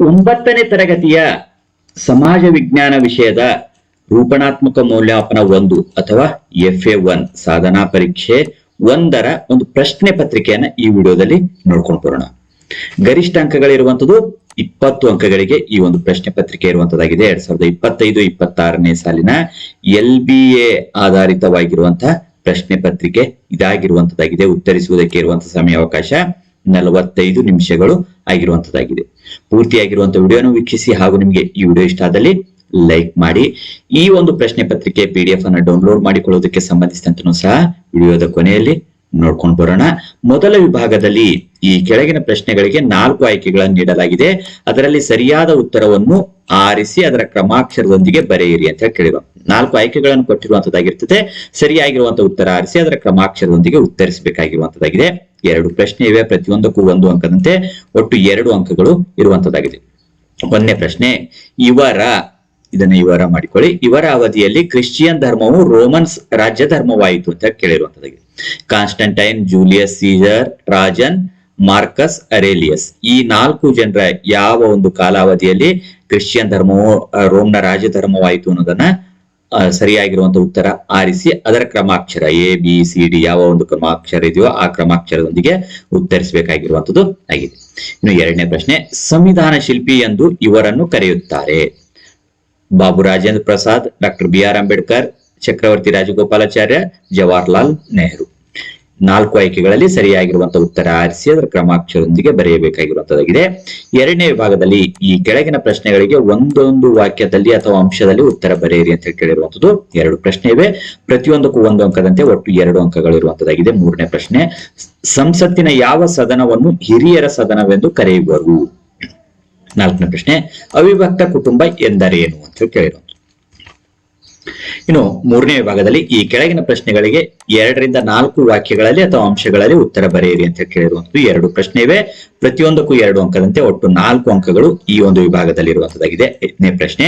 ಒಂಬತ್ತನೇ ತರಗತಿಯ ಸಮಾಜ ವಿಜ್ಞಾನ ವಿಷಯದ ರೂಪಣಾತ್ಮಕ ಮೌಲ್ಯಮಾಪನ ಒಂದು ಅಥವಾ ಎಫ್ ಎ ಒನ್ ಸಾಧನಾ ಪರೀಕ್ಷೆ ಒಂದರ ಒಂದು ಪ್ರಶ್ನೆ ಪತ್ರಿಕೆಯನ್ನ ಈ ವಿಡಿಯೋದಲ್ಲಿ ನೋಡ್ಕೊಂಡು ಬರೋಣ. ಗರಿಷ್ಠ ಅಂಕಗಳಿರುವಂತದ್ದು ಇಪ್ಪತ್ತು ಅಂಕಗಳಿಗೆ ಈ ಒಂದು ಪ್ರಶ್ನೆ ಪತ್ರಿಕೆ ಇರುವಂತದ್ದಾಗಿದೆ. ಎರಡ್ ಸಾವಿರದ ಇಪ್ಪತ್ತೈದು, ಇಪ್ಪತ್ತಾರನೇ ಸಾಲಿನ ಎಲ್ ಬಿ ಎ ಆಧಾರಿತವಾಗಿರುವಂತಹ ಪ್ರಶ್ನೆ ಪತ್ರಿಕೆ ಇದಾಗಿರುವಂತದ್ದಾಗಿದೆ. ಉತ್ತರಿಸುವುದಕ್ಕೆ ಇರುವಂತಹ ಸಮಯಾವಕಾಶ ನಲವತ್ತೈದು ನಿಮಿಷಗಳು ಆಗಿರುವಂತದ್ದಾಗಿದೆ. ಪೂರ್ತಿಯಾಗಿರುವಂತ ವಿಡಿಯೋನು ವೀಕ್ಷಿಸಿ ಹಾಗೂ ನಿಮಗೆ ಈ ವಿಡಿಯೋ ಇಷ್ಟ ಆದಲ್ಲಿ ಲೈಕ್ ಮಾಡಿ. ಈ ಒಂದು ಪ್ರಶ್ನೆ ಪತ್ರಿಕೆ ಪಿ ಡಿ ಎಫ್ ಅನ್ನು ಡೌನ್ಲೋಡ್ ಮಾಡಿಕೊಳ್ಳೋದಕ್ಕೆ ಸಂಬಂಧಿಸಿದಂತನೂ ಸಹ ವಿಡಿಯೋದ ಕೊನೆಯಲ್ಲಿ ನೋಡ್ಕೊಂಡು ಬರೋಣ. ಮೊದಲ ವಿಭಾಗದಲ್ಲಿ ಈ ಕೆಳಗಿನ ಪ್ರಶ್ನೆಗಳಿಗೆ ನಾಲ್ಕು ಆಯ್ಕೆಗಳನ್ನು ನೀಡಲಾಗಿದೆ. ಅದರಲ್ಲಿ ಸರಿಯಾದ ಉತ್ತರವನ್ನು ಆರಿಸಿ ಅದರ ಕ್ರಮಾಕ್ಷರದೊಂದಿಗೆ ಬರೆಯಿರಿ ಅಂತ ಹೇಳಿ ಕೇಳಿರುವ ನಾಲ್ಕು ಆಯ್ಕೆಗಳನ್ನು ಕೊಟ್ಟಿರುವಂತದ್ದಾಗಿರ್ತದೆ. ಸರಿಯಾಗಿರುವಂತಹ ಉತ್ತರ ಆರಿಸಿ, ಅದರ ಕ್ರಮಾಕ್ಷರದೊಂದಿಗೆ ಉತ್ತರಿಸಬೇಕಾಗಿರುವಂತದ್ದಾಗಿದೆ. ಎರಡು ಪ್ರಶ್ನೆ ಇವೆ, ಪ್ರತಿಯೊಂದಕ್ಕೂ ಒಂದು ಅಂಕದಂತೆ ಒಟ್ಟು ಎರಡು ಅಂಕಗಳು ಇರುವಂತದ್ದಾಗಿದೆ. ಒಂದನೇ ಪ್ರಶ್ನೆ, ಇವರ, ಇದನ್ನ ಇವರ ಮಾಡಿಕೊಳ್ಳಿ. ಇವರ ಅವಧಿಯಲ್ಲಿ ಕ್ರಿಶ್ಚಿಯನ್ ಧರ್ಮವು ರೋಮನ್ಸ್ ರಾಜ್ಯ ಧರ್ಮವಾಯಿತು ಅಂತ ಕೇಳಿರುವಂತದ್ದಾಗಿದೆ. Constantine, Julius Caesar Trajan, Marcus, Aurelius. ಈ ನಾಲ್ಕು ಜನರ ಯಾವ ಒಂದು ಕಾಲಾವಧಿಯಲ್ಲಿ ಕ್ರಿಶ್ಚಿಯನ್ ಧರ್ಮವು, ರೋಮ್ನ ರಾಜ್ಯ ಧರ್ಮವಾಯಿತು ಅನ್ನೋದನ್ನ ಸರಿಯಾಗಿರುವಂತಹ ಉತ್ತರ ಆರಿಸಿ, ಅದರ ಕ್ರಮಾಕ್ಷರ ಎ ಬಿ ಸಿ ಡಿ ಯಾವ ಒಂದು ಕ್ರಮಾಕ್ಷರ ಇದೆಯೋ ಆ ಕ್ರಮಾಕ್ಷರದೊಂದಿಗೆ ಉತ್ತರಿಸಬೇಕಾಗಿರುವಂತದ್ದು ಆಗಿದೆ. ಇನ್ನು ಎರಡನೇ ಪ್ರಶ್ನೆ, ಸಂವಿಧಾನ ಶಿಲ್ಪಿ ಎಂದು ಇವರನ್ನು ಕರೆಯುತ್ತಾರೆ. Babu Rajendra Prasad, doctor B R Ambedkar, Chakravarti Rajagopalachari, Jawaharlal Nehru. ನಾಲ್ಕು ಆಯ್ಕೆಗಳಲ್ಲಿ ಸರಿಯಾಗಿರುವಂತಹ ಉತ್ತರ ಆರಿಸಿ ಅದರ ಕ್ರಮಾಕ್ಷರದೊಂದಿಗೆ ಬರೆಯಬೇಕಾಗಿರುವಂತದ್ದಾಗಿದೆ. ಎರಡನೇ ವಿಭಾಗದಲ್ಲಿ ಈ ಕೆಳಗಿನ ಪ್ರಶ್ನೆಗಳಿಗೆ ಒಂದೊಂದು ವಾಕ್ಯದಲ್ಲಿ ಅಥವಾ ಅಂಶದಲ್ಲಿ ಉತ್ತರ ಬರೆಯಿರಿ ಅಂತ ಕೇಳಿರುವಂತದ್ದು. ಎರಡು ಪ್ರಶ್ನೆ ಇವೆ. ಪ್ರತಿಯೊಂದಕ್ಕೂ ಒಂದು ಅಂಕದಂತೆ ಒಟ್ಟು ಎರಡು ಅಂಕಗಳು ಇರುವಂತದ್ದಾಗಿದೆ. ಮೂರನೇ ಪ್ರಶ್ನೆ, ಸಂಸತ್ತಿನ ಯಾವ ಸದನವನ್ನು ಹಿರಿಯರ ಸದನವೆಂದು ಕರೆಯುವರು? ನಾಲ್ಕನೇ ಪ್ರಶ್ನೆ, ಅವಿಭಕ್ತ ಕುಟುಂಬ ಎಂದರೇನು ಅಂತ ಕೇಳಿರೋದು ಇನ್ನು ಮೂರನೇ ವಿಭಾಗದಲ್ಲಿ ಈ ಕೆಳಗಿನ ಪ್ರಶ್ನೆಗಳಿಗೆ ಎರಡರಿಂದ ನಾಲ್ಕು ವಾಕ್ಯಗಳಲ್ಲಿ ಅಥವಾ ಅಂಶಗಳಲ್ಲಿ ಉತ್ತರ ಬರೆಯಿರಿ ಅಂತ ಕೇಳಿರುವಂತದ್ದು ಎರಡು ಪ್ರಶ್ನೆ ಇವೆ. ಪ್ರತಿಯೊಂದಕ್ಕೂ ಎರಡು ಅಂಕದಂತೆ ಒಟ್ಟು ನಾಲ್ಕು ಅಂಕಗಳು ಈ ಒಂದು ವಿಭಾಗದಲ್ಲಿ ಇರುವಂತದ್ದಾಗಿದೆ ಐದನೇ ಪ್ರಶ್ನೆ,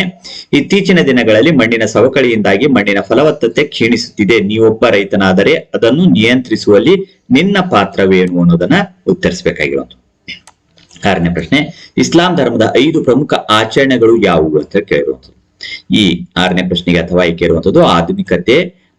ಇತ್ತೀಚಿನ ದಿನಗಳಲ್ಲಿ ಮಣ್ಣಿನ ಸವಕಳಿಯಿಂದಾಗಿ ಮಣ್ಣಿನ ಫಲವತ್ತತೆ ಕ್ಷೀಣಿಸುತ್ತಿದೆ. ನೀವೊಬ್ಬ ರೈತನಾದರೆ ಅದನ್ನು ನಿಯಂತ್ರಿಸುವಲ್ಲಿ ನಿನ್ನ ಪಾತ್ರವೇನು ಅನ್ನೋದನ್ನ ಉತ್ತರಿಸಬೇಕಾಗಿರುವಂತ ಆರನೇ ಪ್ರಶ್ನೆ, ಇಸ್ಲಾಂ ಧರ್ಮದ ಐದು ಪ್ರಮುಖ ಆಚರಣೆಗಳು ಯಾವುವು ಅಂತ ಕೇಳಿರುವಂಥದ್ದು ಈ ಆರನೇ ಪ್ರಶ್ನೆಗೆ ಅಥವಾ ಈ ಕೇಳುವಂಥದ್ದು ಆಧುನಿಕತೆ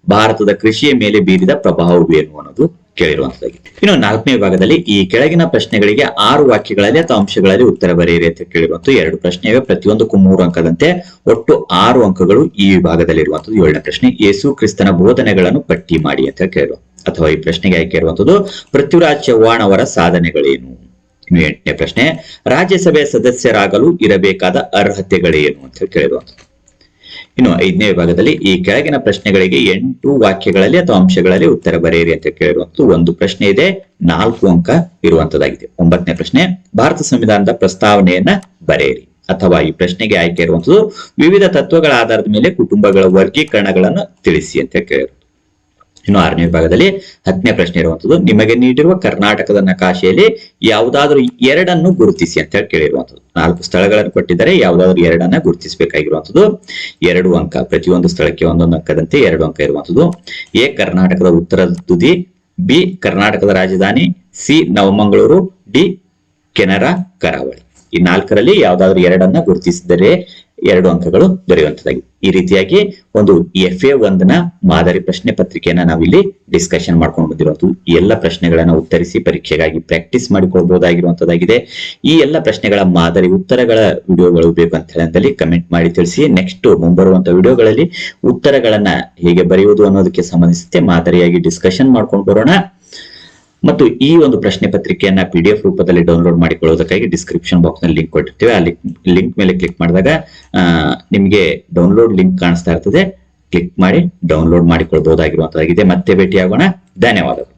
ಭಾರತದ ಕೃಷಿಯ ಮೇಲೆ ಬೀರಿದ ಪ್ರಭಾವವೇನು ಅನ್ನೋದು ಕೇಳಿರುವಂತದ್ದಾಗಿದೆ ಇನ್ನು ನಾಲ್ಕನೇ ವಿಭಾಗದಲ್ಲಿ ಈ ಕೆಳಗಿನ ಪ್ರಶ್ನೆಗಳಿಗೆ ಆರು ವಾಕ್ಯಗಳಲ್ಲಿ ಅಥವಾ ಅಂಶಗಳಲ್ಲಿ ಉತ್ತರ ಬರೆಯಿರಿ ಅಂತ ಕೇಳಿರುವಂತ ಎರಡು ಪ್ರಶ್ನೆ ಇವೆ ಪ್ರತಿಯೊಂದಕ್ಕೂ ಮೂರು ಅಂಕದಂತೆ ಒಟ್ಟು ಆರು ಅಂಕಗಳು ಈ ವಿಭಾಗದಲ್ಲಿ ಇರುವಂತದ್ದು ಏಳನೇ ಪ್ರಶ್ನೆ, ಯೇಸು ಕ್ರಿಸ್ತನ ಬೋಧನೆಗಳನ್ನು ಪಟ್ಟಿ ಮಾಡಿ ಅಂತ ಕೇಳಿರುವ ಅಥವಾ ಈ ಪ್ರಶ್ನೆಗೆ ಆಯ್ಕೆ ಇರುವಂತದ್ದು ಪೃಥ್ವಿರಾಜ್ ಚವ್ಹಾಣ್ ಅವರ ಸಾಧನೆಗಳೇನು? ಇನ್ನು ಎಂಟನೇ ಪ್ರಶ್ನೆ, ರಾಜ್ಯಸಭೆಯ ಸದಸ್ಯರಾಗಲು ಇರಬೇಕಾದ ಅರ್ಹತೆಗಳೇನು? ಅಂತ ಕೇಳಿರುವಂತದ್ದು ಇನ್ನು ಐದನೇ ವಿಭಾಗದಲ್ಲಿ ಈ ಕೆಳಗಿನ ಪ್ರಶ್ನೆಗಳಿಗೆ ಎಂಟು ವಾಕ್ಯಗಳಲ್ಲಿ ಅಥವಾ ಅಂಶಗಳಲ್ಲಿ ಉತ್ತರ ಬರೆಯಿರಿ ಅಂತ ಕೇಳಿರುವಂತದ್ದು ಒಂದು ಪ್ರಶ್ನೆ ಇದೆ, ನಾಲ್ಕು ಅಂಕ ಇರುವಂತದ್ದಾಗಿದೆ. ಒಂಬತ್ತನೇ ಪ್ರಶ್ನೆ, ಭಾರತ ಸಂವಿಧಾನದ ಪ್ರಸ್ತಾವನೆಯನ್ನ ಬರೆಯಿರಿ. ಅಥವಾ ಈ ಪ್ರಶ್ನೆಗೆ ಆಯ್ಕೆ ಇರುವಂತದ್ದು ವಿವಿಧ ತತ್ವಗಳ ಆಧಾರದ ಮೇಲೆ ಕುಟುಂಬಗಳ ವರ್ಗೀಕರಣಗಳನ್ನು ತಿಳಿಸಿ ಅಂತ ಕೇಳಿರೋದು ಇನ್ನು ಆರನೇ ವಿಭಾಗದಲ್ಲಿ ಹತ್ತನೇ ಪ್ರಶ್ನೆ ಇರುವಂತದ್ದು, ನಿಮಗೆ ನೀಡಿರುವ ಕರ್ನಾಟಕದ ನಕಾಶೆಯಲ್ಲಿ ಯಾವುದಾದ್ರೂ ಎರಡನ್ನು ಗುರುತಿಸಿ ಅಂತ ಹೇಳಿ ಕೇಳಿರುವಂತದ್ದು. ನಾಲ್ಕು ಸ್ಥಳಗಳನ್ನು ಕೊಟ್ಟಿದ್ದಾರೆ, ಯಾವುದಾದ್ರೂ ಎರಡನ್ನ ಗುರುತಿಸಬೇಕಾಗಿರುವಂತದ್ದು. ಎರಡು ಅಂಕ, ಪ್ರತಿಯೊಂದು ಸ್ಥಳಕ್ಕೆ ಒಂದೊಂದು ಅಂಕದಂತೆ ಎರಡು ಅಂಕ ಇರುವಂತದ್ದು. ಎ, ಕರ್ನಾಟಕದ ಉತ್ತರ ತುದಿ, ಬಿ, ಕರ್ನಾಟಕದ ರಾಜಧಾನಿ, ಸಿ, ನವಮಂಗಳೂರು, ಡಿ, ಕೆನರಾ, ಕರಾವಳಿ. ಈ ನಾಲ್ಕರಲ್ಲಿ ಯಾವ್ದಾದ್ರು ಎರಡನ್ನ ಗುರುತಿಸಿದರೆ ಎರಡು ಅಂಕಗಳು ದೊರೆಯುವಂತದ್ದಾಗಿದೆ ಈ ರೀತಿಯಾಗಿ ಒಂದು ಎಫ್ ಎ ಒಂದನ ಮಾದರಿ ಪ್ರಶ್ನೆ ಪತ್ರಿಕೆಯನ್ನ ನಾವಿಲ್ಲಿ ಡಿಸ್ಕಷನ್ ಮಾಡ್ಕೊಂಡು ಬಂದಿರುವಂತದ್ದು ಈ ಎಲ್ಲ ಪ್ರಶ್ನೆಗಳನ್ನ ಉತ್ತರಿಸಿ ಪರೀಕ್ಷೆಗಾಗಿ ಪ್ರಾಕ್ಟೀಸ್ ಮಾಡಿಕೊಳ್ಬಹುದಾಗಿರುವಂತದ್ದಾಗಿದೆ ಈ ಎಲ್ಲ ಪ್ರಶ್ನೆಗಳ ಮಾದರಿ ಉತ್ತರಗಳ ವಿಡಿಯೋಗಳು ಬೇಕು ಅಂತ ಹೇಳಿ ಕಮೆಂಟ್ ಮಾಡಿ ತಿಳಿಸಿ. ನೆಕ್ಸ್ಟ್ ಮುಂಬರುವಂತ ವಿಡಿಯೋಗಳಲ್ಲಿ ಉತ್ತರಗಳನ್ನ ಹೇಗೆ ಬರೆಯುವುದು ಅನ್ನೋದಕ್ಕೆ ಸಂಬಂಧಿಸಿದಂತೆ ಮಾದರಿಯಾಗಿ ಡಿಸ್ಕಷನ್ ಮಾಡ್ಕೊಂಡು ಬರೋಣ. ಮತ್ತು ಈ ಒಂದು ಪ್ರಶ್ನೆ ಪತ್ರಿಕೆಯನ್ನ ಪಿ ಡಿ ಎಫ್ ರೂಪದಲ್ಲಿ ಡೌನ್ಲೋಡ್ ಮಾಡಿಕೊಳ್ಳೋದಕ್ಕಾಗಿ ಡಿಸ್ಕ್ರಿಪ್ಷನ್ ಬಾಕ್ಸ್ನಲ್ಲಿ ಲಿಂಕ್ ಕೊಟ್ಟಿರ್ತೀವಿ. ಆ ಲಿಂಕ್ ಮೇಲೆ ಕ್ಲಿಕ್ ಮಾಡಿದಾಗ ನಿಮ್ಗೆ ಡೌನ್ಲೋಡ್ ಲಿಂಕ್ ಕಾಣಿಸ್ತಾ ಇರ್ತದೆ. ಕ್ಲಿಕ್ ಮಾಡಿ ಡೌನ್ಲೋಡ್ ಮಾಡಿಕೊಳ್ಬಹುದಾಗಿರುವಂತದ್ದಾಗಿದೆ ಮತ್ತೆ ಭೇಟಿಯಾಗೋಣ. ಧನ್ಯವಾದಗಳು.